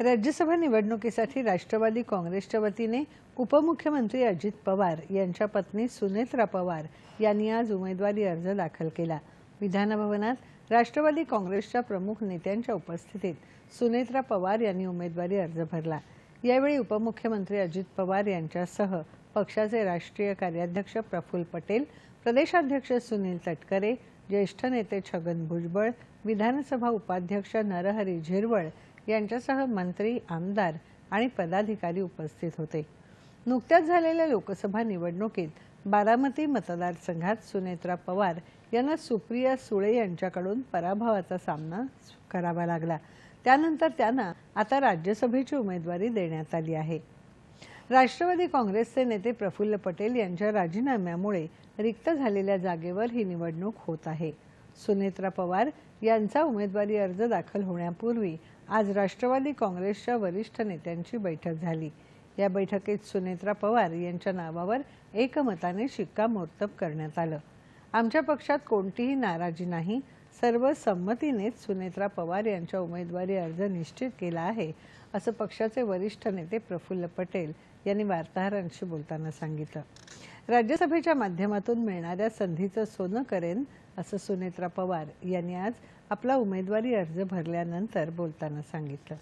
राज्यसभा निवडणुकीसाठी राष्ट्रवादी काँग्रेसच्या वतीने उपमुख्यमंत्री अजित पवार यांच्या पत्नी सुनेत्रा पवार यांनी आज उमेदवारी अर्ज दाखल केला. विधानभवनात राष्ट्रवादी काँग्रेसच्या प्रमुख नेत्यांच्या उपस्थितीत सुनेत्रा पवार यांनी उमेदवारी अर्ज भरला. यावेळी उपमुख्यमंत्री अजित पवार यांच्यासह पक्षाचे राष्ट्रीय कार्याध्यक्ष प्रफुल्ल पटेल प्रदेशाध्यक्ष सुनील तटकरे ज्येष्ठ नेते छगन भुजबळ विधानसभा उपाध्यक्ष नरहरी झिरवळ यांच्यासह मंत्री आमदार आणि पदाधिकारी उपस्थित होते. नुकत्याच झालेल्या लोकसभा निवडणुकीत बारामती मतदारसंघात सुनेत्रा पवार यांना सुप्रिया सुळे यांच्याकडून पराभवाचा सामना करावा लागला. त्यानंतर त्यांना आता राज्यसभेची उमेदवारी देण्यात आली आहे. राष्ट्रवादी काँग्रेसचे नेते प्रफुल्ल पटेल यांच्या राजीनाम्यामुळे रिक्त झालेल्या जागेवर ही निवडणूक होत आहे. सुनेत्रा पवार यांचा उमेदवारी अर्ज दाखल होण्यापूर्वी आज राष्ट्रवादी काँग्रेसच्या वरिष्ठ नेत्यांची बैठक झाली. या बैठकीत सुनेत्रा पवार यांच्या नावावर एकमताने शिक्कामोर्तब करण्यात आलं. आमच्या पक्षात कोणतीही नाराजी नाही. सर्व संमतीनेच सुनेत्रा पवार यांच्या उमेदवारी अर्ज निश्चित केला आहे असं पक्षाचे वरिष्ठ नेते प्रफुल्ल पटेल यांनी वार्ताहरांशी बोलताना सांगितलं. राज्यसभेच्या माध्यमातून मिळणाऱ्या संधीचं सोनं करेन असं सुनेत्रा पवार यांनी आज आपला उमेदवारी अर्ज भरल्यानंतर बोलताना सांगितलं.